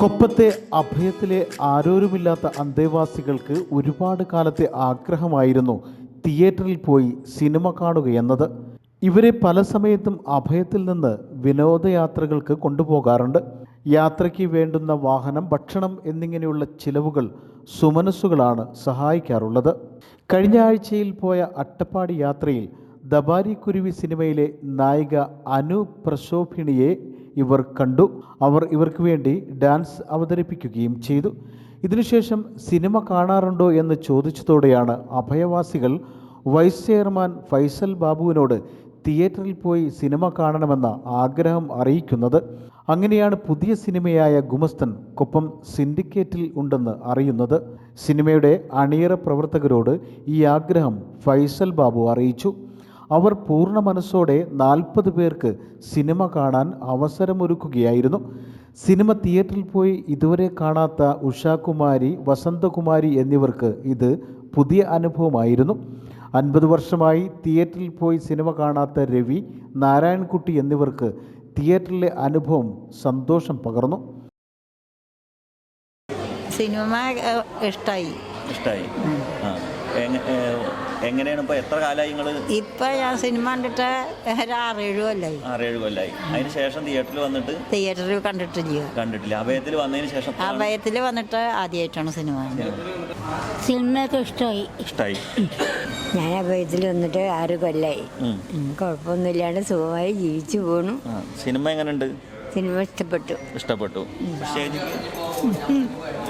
കൊപ്പത്തെ അഭയത്തിലെ ആരോരുമില്ലാത്ത അന്തേവാസികൾക്ക് ഒരുപാട് കാലത്തെ ആഗ്രഹമായിരുന്നു തിയേറ്ററിൽ പോയി സിനിമ കാണുകയെന്നത് ഇവരെ പല സമയത്തും അഭയത്തിൽ നിന്ന് വിനോദയാത്രകൾക്ക് കൊണ്ടുപോകാറുണ്ട്. യാത്രയ്ക്ക് വേണ്ടുന്ന വാഹനം ഭക്ഷണം എന്നിങ്ങനെയുള്ള ചിലവുകൾ സുമനസ്സുകളാണ് സഹായിക്കാറുള്ളത്. കഴിഞ്ഞ ആഴ്ചയിൽ പോയ അട്ടപ്പാടി യാത്രയിൽ ദബാരി കുരുവി സിനിമയിലെ നായിക അനു പ്രശോഭിണിയെ ഇവർ കണ്ടു. അവർ ഇവർക്ക് വേണ്ടി ഡാൻസ് അവതരിപ്പിക്കുകയും ചെയ്തു. ഇതിനുശേഷം സിനിമ കാണാറുണ്ടോ എന്ന് ചോദിച്ചതോടെയാണ് അഭയവാസികൾ വൈസ് ചെയർമാൻ ഫൈസൽ ബാബുവിനോട് തിയേറ്ററിൽ പോയി സിനിമ കാണണമെന്ന ആഗ്രഹം അറിയിക്കുന്നത്. അങ്ങനെയാണ് പുതിയ സിനിമയായ ഗുമസ്തൻ കൊപ്പം സിൻഡിക്കേറ്റിൽ ഉണ്ടെന്ന് അറിയുന്നത്. സിനിമയുടെ അണിയറ പ്രവർത്തകരോട് ഈ ആഗ്രഹം ഫൈസൽ ബാബു അറിയിച്ചു. അവർ പൂർണ മനസ്സോടെ നാൽപ്പത് പേർക്ക് സിനിമ കാണാൻ അവസരമൊരുക്കുകയായിരുന്നു. സിനിമ തിയേറ്ററിൽ പോയി ഇതുവരെ കാണാത്ത ഉഷാകുമാരി വസന്തകുമാരി എന്നിവർക്ക് ഇത് പുതിയ അനുഭവമായിരുന്നു. അൻപത് വർഷമായി തിയേറ്ററിൽ പോയി സിനിമ കാണാത്ത രവി നാരായൺകുട്ടി എന്നിവർക്ക് തിയേറ്ററിലെ അനുഭവം സന്തോഷം പകർന്നു. സിനിമ ഇഷ്ടായി. ഇഷ്ടായി. എങ്ങനെയാണ് ഇപ്പോൾ എത്ര കാലമായി നിങ്ങൾ ഇപ്പൊ ഞാൻ സിനിമ കണ്ടിട്ട് ഒരു ആറേഴു കൊല്ലായി. ആറേഴ് കൊല്ലായി. അതിന് ശേഷം തിയേറ്ററിൽ വന്നിട്ട്? തിയേറ്ററിൽ കണ്ടിട്ടില്ല കണ്ടിട്ടില്ല. അഭയത്തിൽ വന്നതിന് ശേഷം അഭയത്തിൽ വന്നിട്ട് ആദ്യമായിട്ടാണ് സിനിമ സിനിമയൊക്കെ ഇഷ്ടമായി ഇഷ്ടമായി ഞാൻ അഭയത്തിൽ വന്നിട്ട് ആറ് കൊല്ലായി. കുഴപ്പമൊന്നുമില്ലാണ്ട് സുഖമായി ജീവിച്ചു പോണു. സിനിമ എങ്ങനെയുണ്ട്? സിനിമ ഇഷ്ടപ്പെട്ടു. ഇഷ്ടപ്പെട്ടു.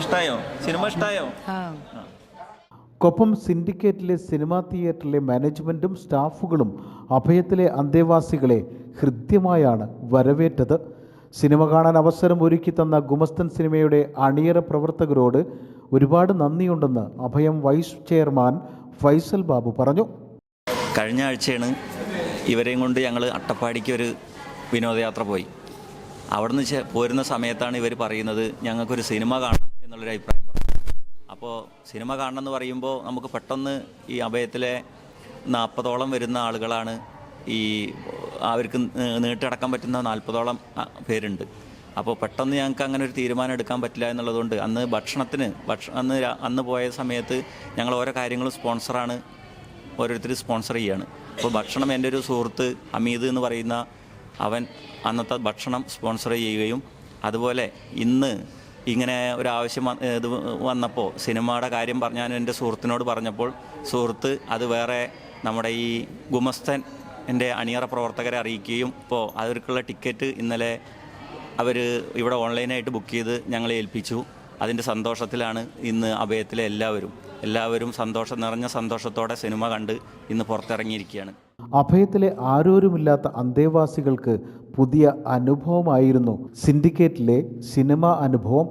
ഇഷ്ടായോ? സിനിമ ഇഷ്ടായോ? ആ. കൊപ്പം സിൻഡിക്കേറ്റിലെ സിനിമാ തിയേറ്ററിലെ മാനേജ്മെന്റും സ്റ്റാഫുകളും അഭയത്തിലെ അന്തേവാസികളെ ഹൃദ്യമായാണ് വരവേറ്റത്. സിനിമ കാണാൻ അവസരം ഒരുക്കി തന്ന ഗുമസ്തൻ സിനിമയുടെ അണിയറ പ്രവർത്തകരോട് ഒരുപാട് നന്ദിയുണ്ടെന്ന് അഭയം വൈസ് ചെയർമാൻ ഫൈസൽ ബാബു പറഞ്ഞു. കഴിഞ്ഞ ആഴ്ചയാണ് ഇവരെയും കൊണ്ട് ഞങ്ങൾ അട്ടപ്പാടിക്ക് ഒരു വിനോദയാത്ര പോയി. അവിടുന്ന് പോരുന്ന സമയത്താണ് ഇവർ പറയുന്നത് ഞങ്ങൾക്കൊരു സിനിമ കാണണം എന്നുള്ളൊരു അഭിപ്രായം അപ്പോൾ സിനിമ കാണണം എന്ന് പറയുമ്പോൾ നമുക്ക് പെട്ടെന്ന് ഈ അഭയത്തിലെ നാൽപ്പതോളം വരുന്ന ആളുകളാണ് ഈ അവർക്ക് നീട്ടടക്കാൻ പറ്റുന്ന നാൽപ്പതോളം പേരുണ്ട്. അപ്പോൾ പെട്ടെന്ന് ഞങ്ങൾക്ക് അങ്ങനെ ഒരു തീരുമാനം എടുക്കാൻ പറ്റില്ല എന്നുള്ളതുകൊണ്ട് അന്ന് ഭക്ഷണത്തിന് ഭക്ഷ അന്ന് അന്ന് പോയ സമയത്ത് ഞങ്ങൾ ഓരോ കാര്യങ്ങളും സ്പോൺസറാണ് ഓരോരുത്തർ സ്പോൺസർ ചെയ്യാണ്. അപ്പോൾ ഭക്ഷണം എന്റെ ഒരു സുഹൃത്ത് അമീദ് എന്ന് പറയുന്ന അവൻ അന്നത്തെ ഭക്ഷണം സ്പോൺസർ ചെയ്യുകയും അതുപോലെ ഇന്ന് ഇങ്ങനെ ഒരു ആവശ്യം വ- ഇത് വന്നപ്പോൾ സിനിമയുടെ കാര്യം പറഞ്ഞ എന്റെ സുഹൃത്തിനോട് പറഞ്ഞപ്പോൾ സുഹൃത്ത് അത് വേറെ നമ്മുടെ ഈ ഗുമസ്തൻ എന്റെ അണിയറ പ്രവർത്തകരെ അറിയിക്കുകയും ഇപ്പോൾ അവർക്കുള്ള ടിക്കറ്റ് ഇന്നലെ അവർ ഇവിടെ ഓൺലൈനായിട്ട് ബുക്ക് ചെയ്ത് ഞങ്ങളെ ഏൽപ്പിച്ചു. അതിന്റെ സന്തോഷത്തിലാണ് ഇന്ന് അഭയത്തിലെ എല്ലാവരും. എല്ലാവരും സന്തോഷം നിറഞ്ഞ സന്തോഷത്തോടെ സിനിമ കണ്ട് ഇന്ന് പുറത്തിറങ്ങിയിരിക്കുകയാണ്. അഭയത്തിലെ ആരോരുമില്ലാത്ത അന്തേവാസികൾക്ക് പുതിയ അനുഭവമായിരുന്നു സിൻഡിക്കേറ്റിലെ സിനിമാ അനുഭവം